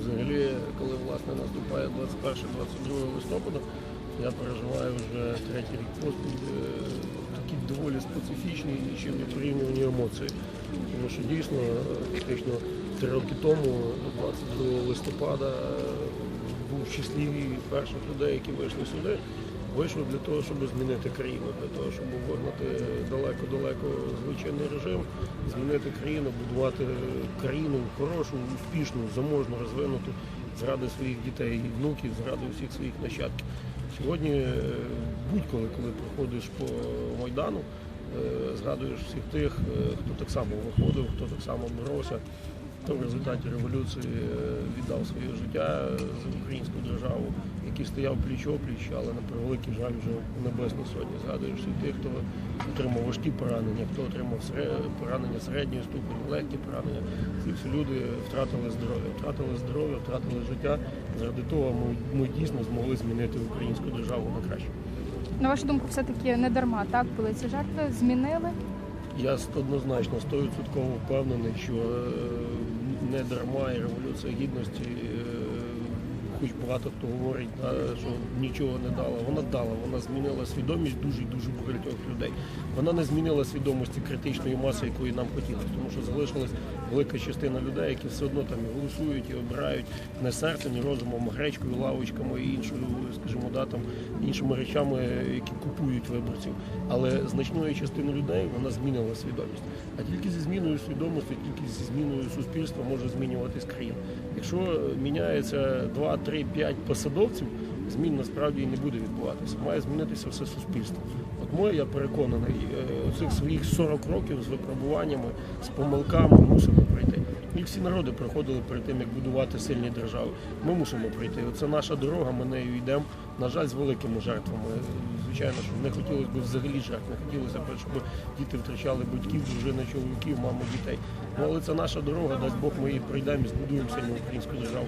Взагалі, коли власне наступає 21-22 листопада, я переживаю вже третій рік поспіль е, такі доволі специфічні і чим не порівнювані емоції. Тому що дійсно, фактично три роки тому, 22 листопада, е, був числі перших людей, які вийшли сюди. Вийшов для того, щоб змінити країну, для того, щоб вигнати далеко-далеко звичайний режим, змінити країну, будувати країну хорошу, успішну, заможну, розвинуту заради своїх дітей і внуків, заради всіх своїх нащадків. Сьогодні е, будь-коли, коли проходиш по Майдану, е, згадуєш всіх тих, е, хто так само виходив, хто так само боровся, хто в результаті революції віддав своє життя за українську державу, який стояв пліч-опліч, але на превеликий жаль вже в небесній сотні. Згадуєш всіх тих, хто отримав важкі поранення, хто отримав поранення середньої ступені, легкі поранення. Ці всі люди втратили здоров'я, втратили здоров'я, втратили життя. Заради того ми, ми дійсно змогли змінити українську державу на краще. На вашу думку, все-таки не дарма так були ці жертви, змінили. Я однозначно 100% впевнений, що е, не дарма і революція гідності, е, хоч багато хто говорить, що нічого не дала. Вона дала, вона змінила свідомість дуже і дуже багатьох людей. Вона не змінила свідомості критичної маси, якої нам хотілося, тому що залишилась велика частина людей, які все одно там і голосують і обирають не серцем, ні розумом, гречкою, лавочками і іншою, скажімо, да, там, іншими речами, які купують виборців. Але значної частини людей вона змінила свідомість. А тільки зі зміною свідомості, тільки зі зміною суспільства може змінюватись країна. Якщо міняється 2, 3, 5 посадовців, змін насправді і не буде відбуватися. Має змінитися все суспільство. От моє, я переконаний, е, цих своїх 40 років з випробуваннями, з помилками мусимо пройти. І всі народи проходили перед тим, як будувати сильні держави. Ми мусимо пройти. Це наша дорога, ми нею йдемо. На жаль, з великими жертвами. Звичайно, що не хотілося б взагалі жертв, не хотілося б, щоб діти втрачали батьків, дружини, чоловіків, маму, дітей. Ну, але це наша дорога, дасть Бог, ми її пройдемо і збудуємо сильну українську державу.